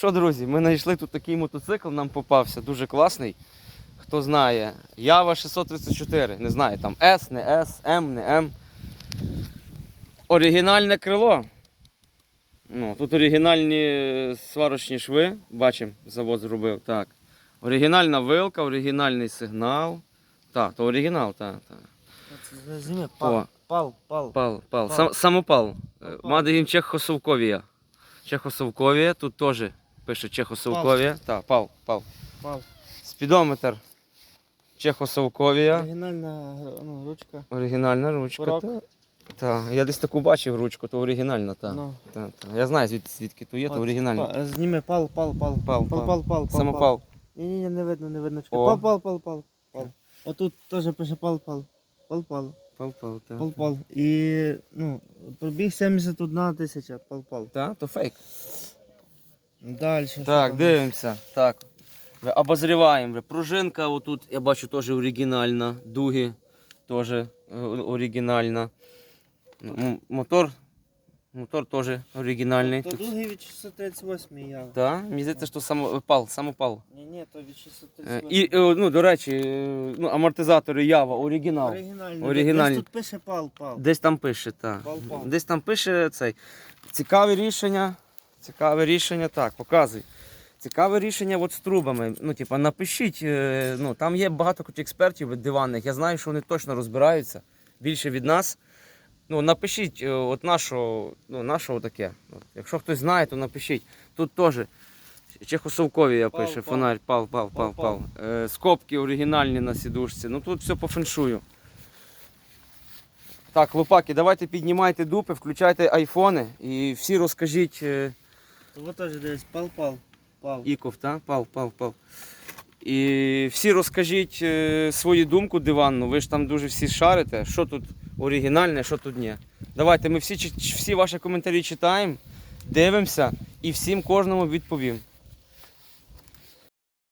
Що, друзі, ми знайшли тут такий мотоцикл, нам попався, дуже класний. Хто знає, Ява 634, не знаю, там S, не S, M, не M. Оригінальне крило. Ну, тут оригінальні сварочні шви, бачимо, завод зробив. Так. Оригінальна вилка, оригінальний сигнал. Так, то оригінал, так. так. Зніми, пал, пал, пал. Пал, пал. Пал. Сам, самопал. Мадагін Чехосовковія. Чехосовковія, тут теж пише Чехосовковія. Так, пал, пал. пал. Спідометр. Чехосовковія. Оригінальна ну, ручка. Оригінальна ручка. Порок. Так. Та. Я десь таку бачив ручку, то оригінальна, так. Ну. Та, та. Я знаю, звідки, звідки то є, то От, оригінальна. па- Зніми пал, пал, пал. Пал, пал, пал. пал, пал, пал. Самопал. Ні, ні, ні, не видно, не видно. О. Пал, пал, пал, пал, пал. Отут теж пише пал, пал. Пал, пал, Пал, пал, так. пал, пал. І, ну, пробіг 71 тисяча, пал, пал. Та, то фейк. Далі. Так, дивимося. Так. Обозріваємо. Пружинка отут, я бачу, теж оригінальна. Дуги теж е, оригінальна. Мотор. Мотор теж оригінальний. То другий від 638 я. Так, мені здається, що самопал, самопал. Ні, ні, то від Е, 638. І, е, ну, до речі, е, ну, амортизатори Ява, оригінал. Оригінальний. Оригінальний. Десь тут пише пал, пал. Десь там пише, так. Пал-пал. Десь там пише цей. Цікаве рішення. Цікаве рішення, так, показуй. Цікаве рішення от з трубами. Ну, типа, напишіть, е, ну, там є багато хоч експертів диванних. Я знаю, що вони точно розбираються більше від нас. Ну, напишіть, е, от нашого, ну, нашого таке. От, якщо хтось знає, то напишіть. Тут теж Чехосовковія Пал, пише, пал. фонарь, пал, пал, пал, Пал, пал. Е, скобки оригінальні на сідушці. Ну тут все по феншую. Так, лопаки, давайте піднімайте дупи, включайте айфони і всі розкажіть. Е, То теж десь пал, пал, пал. Іков, так? Пал, пал, пал. І всі розкажіть е, свою думку диванну. Ви ж там дуже всі шарите, що тут оригінальне, що тут ні. Давайте ми всі, всі ваші коментарі читаємо, дивимося і всім кожному відповім.